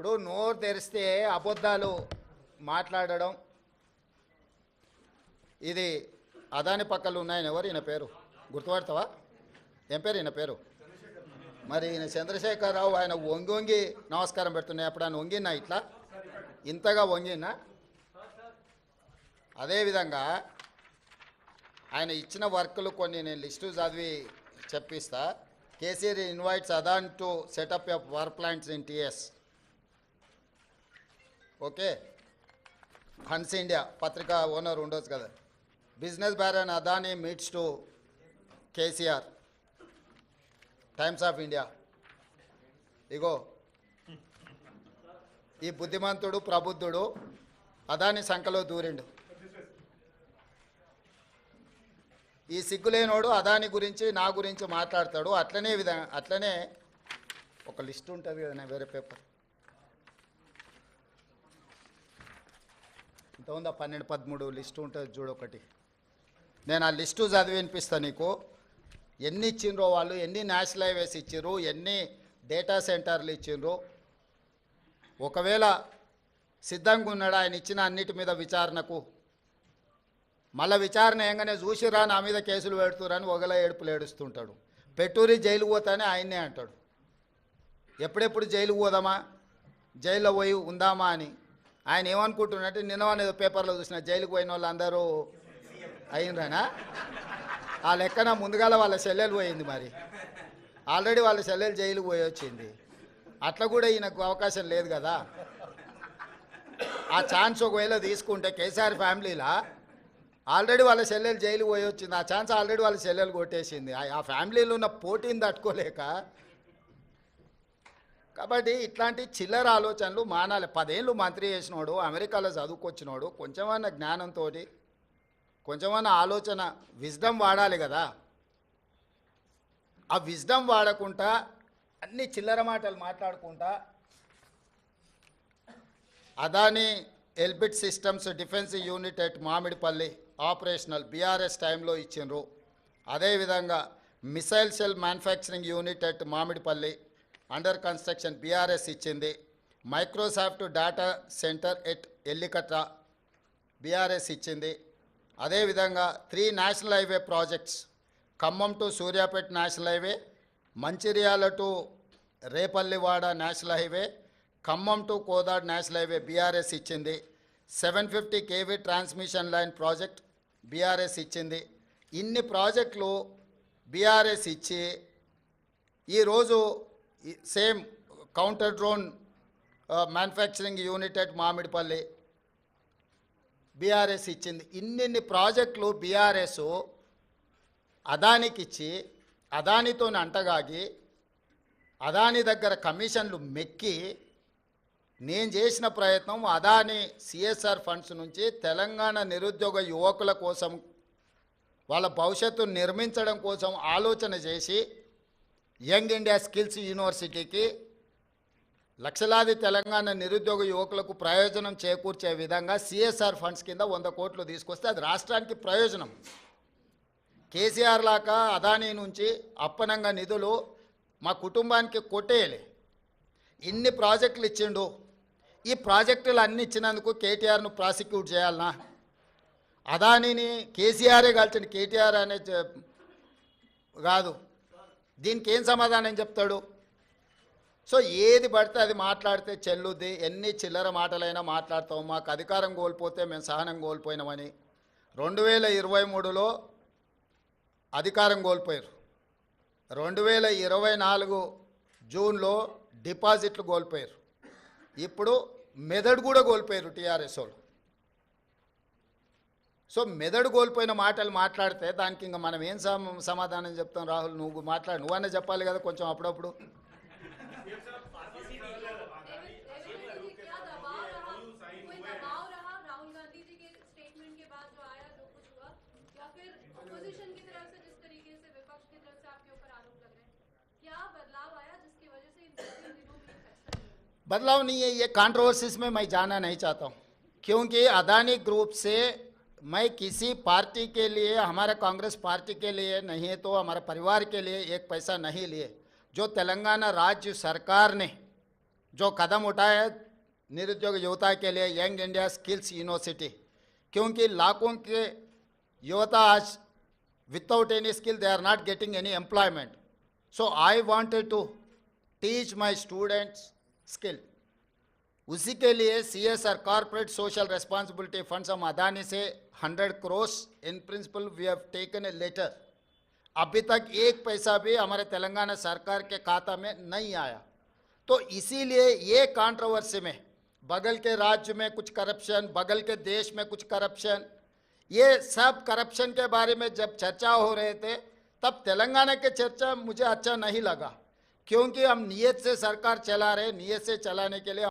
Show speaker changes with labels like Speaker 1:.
Speaker 1: ఇప్పుడు నోరు తెరిస్తే అబద్ధాలు మాట్లాడడం. ఇది అదాని పక్కలు ఉన్నాయని ఎవరు? ఈయన పేరు. గుర్తుపడతావా? ఏం పేరు? ఈయన పేరు. మరి ఈయన చంద్రశేఖరరావు ఆయన వంగి వంగి నమస్కారం పెడుతున్నాయి అప్పుడు ఆయన వంగినా ఇట్లా? ఇంతగా వంగినా అదేవిధంగా ఆయన ఇచ్చిన వర్కులు కొన్ని నేను లిస్టు చదివి చెప్పిస్తా. KCR invites Adani to set up a work plants in TS. Okay. Hans India పత్రిక ఓనర్ ఉండొచ్చు కదా. Business baron Adani meets to KCR Times of India ఇగో. ఈ బుద్ధిమంతుడు ప్రబుద్ధుడు అదాని సంఖలో దూరిండు. ఈ సిగ్గులేనోడు అదాని గురించి నా గురించి మాట్లాడతాడు. అట్లనే విధంగా అట్లనే ఒక లిస్ట్ ఉంటుంది కదా వేరే పేపర్. ఇంత ఉందా? పన్నెండు పదమూడు లిస్ట్ ఉంటుంది చూడొకటి నేను ఆ లిస్టు చదివి వినిపిస్తా నీకు. ఎన్ని ఇచ్చిండ్రో వాళ్ళు ఎన్ని నేషనల్ హైవేస్ ఇచ్చిండ్రు ఎన్ని డేటా సెంటర్లు ఇచ్చిండ్రు ఒకవేళ సిద్ధంగా ఉన్నాడు ఆయన ఇచ్చిన అన్నిటి మీద విచారణకు. మళ్ళీ విచారణ ఏంగానే చూసిరా నా మీద కేసులు పెడుతురని ఒకలా ఏడుపులు ఏడుస్తుంటాడు. పెట్టూరి జైలు పోతానే ఆయన్నే అంటాడు. ఎప్పుడెప్పుడు జైలు పోదామా? జైల్లో పోయి ఉందామా అని. ఆయన ఏమనుకుంటున్నట్టు నిన్న అనేది పేపర్లో చూసిన జైలుకు పోయిన వాళ్ళు అందరూ అయినరానా? ఆ లెక్కన ముందుగాల వాళ్ళ సెల్లెలు పోయింది మరి. ఆల్రెడీ వాళ్ళ సెల్లెలు జైలుకు పోయి వచ్చింది. అట్లా కూడా ఈయనకు అవకాశం లేదు కదా. ఆ ఛాన్స్ ఒకవేళ తీసుకుంటే కేసీఆర్ ఫ్యామిలీలా ఆల్రెడీ వాళ్ళ సెల్లెలు జైలు పోయి వచ్చింది. ఆ ఛాన్స్ ఆల్రెడీ వాళ్ళ సెల్లెలు కొట్టేసింది. ఆ ఫ్యామిలీలో ఉన్న పోటీని తట్టుకోలేక కాబట్టి ఇట్లాంటి చిల్లర ఆలోచనలు మానాలి. పదేళ్ళు మంత్రి చేసినోడు అమెరికాలో చదువుకొచ్చినోడు కొంచెమన్నా జ్ఞానంతో కొంచెమన్నా ఆలోచన విజ్డమ్ వాడాలి కదా. ఆ విజ్డమ్ వాడకుండా అన్ని చిల్లర మాటలు మాట్లాడుకుంటా Adani Elbit Systems defence unit at Mamidipalli operational BRS టైంలో ఇచ్చిండ్రు. అదేవిధంగా missile cell manufacturing unit at Mamidipalli under construction BRS ఇచ్చింది. Microsoft data centre at Ellikatra BRS ఇచ్చింది. అదేవిధంగా three national highway projects Khammam to Suryapet national highway Mancherial to Repallewada national highway Khammam to Kodad national highway BRS ఇచ్చింది. Seven fifty KV transmission line project BRS ఇచ్చింది. ఇన్ని ప్రాజెక్టులు BRS ఇచ్చి ఈరోజు same counter drone manufacturing unit at Mamidipalli BRS ఇచ్చింది. ఇన్నిన్ని ప్రాజెక్టులు BRS అదానికి ఇచ్చి అదానితో అంటగాగి అదాని దగ్గర కమిషన్లు మెక్కి నేను చేసిన ప్రయత్నం అదాని సిఎస్ఆర్ ఫండ్స్ నుంచి తెలంగాణ నిరుద్యోగ యువకుల కోసం వాళ్ళ భవిష్యత్తును నిర్మించడం కోసం ఆలోచన చేసి యంగ్ ఇండియా స్కిల్స్ యూనివర్సిటీకి లక్షలాది తెలంగాణ నిరుద్యోగ యువకులకు ప్రయోజనం చేకూర్చే విధంగా సిఎస్ఆర్ ఫండ్స్ కింద వంద కోట్లు తీసుకొస్తే అది రాష్ట్రానికి ప్రయోజనం. కేసీఆర్ లాగా అదానీ నుంచి అప్పనంగా నిధులు మా కుటుంబానికి కొట్టేయలే. ఇన్ని ప్రాజెక్టులు ఇచ్చిండు. ఈ ప్రాజెక్టులు అన్ని ఇచ్చినందుకు కేటీఆర్ను ప్రాసిక్యూట్ చేయాలనా? అదానిని కేసీఆరే కాల్చిన కేటీఆర్ అనే కాదు. దీనికి ఏం సమాధానం చెప్తాడు? సో ఏది పడితే అది మాట్లాడితే చెల్లుద్ది. ఎన్ని చిల్లర మాటలైనా మాట్లాడతాం మాకు అధికారం కోల్పోతే మేము సహనం కోల్పోయినామని. రెండు వేల ఇరవై మూడులో అధికారం కోల్పోయారు రెండు వేల ఇరవై నాలుగు జూన్లో డిపాజిట్లు కోల్పోయారు ఇప్పుడు మెదడు కూడా కోల్పోయారు టీఆర్ఎస్ వాళ్ళు. సో మెదడు కోల్పోయిన మాటలు మాట్లాడితే దానికి ఇంకా మనం ఏం సమ సమాధానం చెప్తాం రాహుల్ నువ్వు మాట్లాడు నువ్వన్నా చెప్పాలి కదా కొంచెం అప్పుడప్పుడు
Speaker 2: क्या दबाव रहा कोई दबाव रहा राहुल गांधी जी के स्टेटमेंट के बाद जो आया जो कुछ हुआ या फिर अपोजिशन की तरफ से जिस तरीके से विपक्ष की तरफ से आपके ऊपर आरोप लग रहे हैं क्या बदलाव आया जिसकी वजह से इन दो तीन दिनों में ये फैसला लिया?
Speaker 1: बदलाव नहीं है ये कंट्रोवर्सीज में मैं जाना नहीं चाहता हूँ क्योंकि अदानी ग्रुप से मैं किसी पार्टी के लिए, हमारे कांग्रेस पार्टी के लिए नहीं तो हमारे परिवार के लिए एक पैसा नहीं लिए। जो तेलंगाना राज्य सरकार ने जो कदम उठाया निरुद्योग युवता के लिए, यंग इंडिया स्किल्स यूनिवर्सिटी, क्योंकि लाखों के युवता आज without any skill they are not getting any employment so I wanted to teach my students skill उसी के लिए C S R corporate social responsibility funds हम अदानी से hundred crores in principle we have taken a letter अभी तक एक पैसा भी हमारे तेलंगाना सरकार के खाता में नहीं आया। तो इसीलिए ये कंट्रोवर्सी में, बगल के राज्य में कुछ करप्शन बगल के देश में कुछ करप्शन ये सब करप्शन के बारे में जब चर्चा हो रहे थे, तब तेलंगाना के चर्चा मुझे अच्छा नहीं लगा। क्योंकि हम नियत से सरकार चला रहे, नियत से चलाने के लिए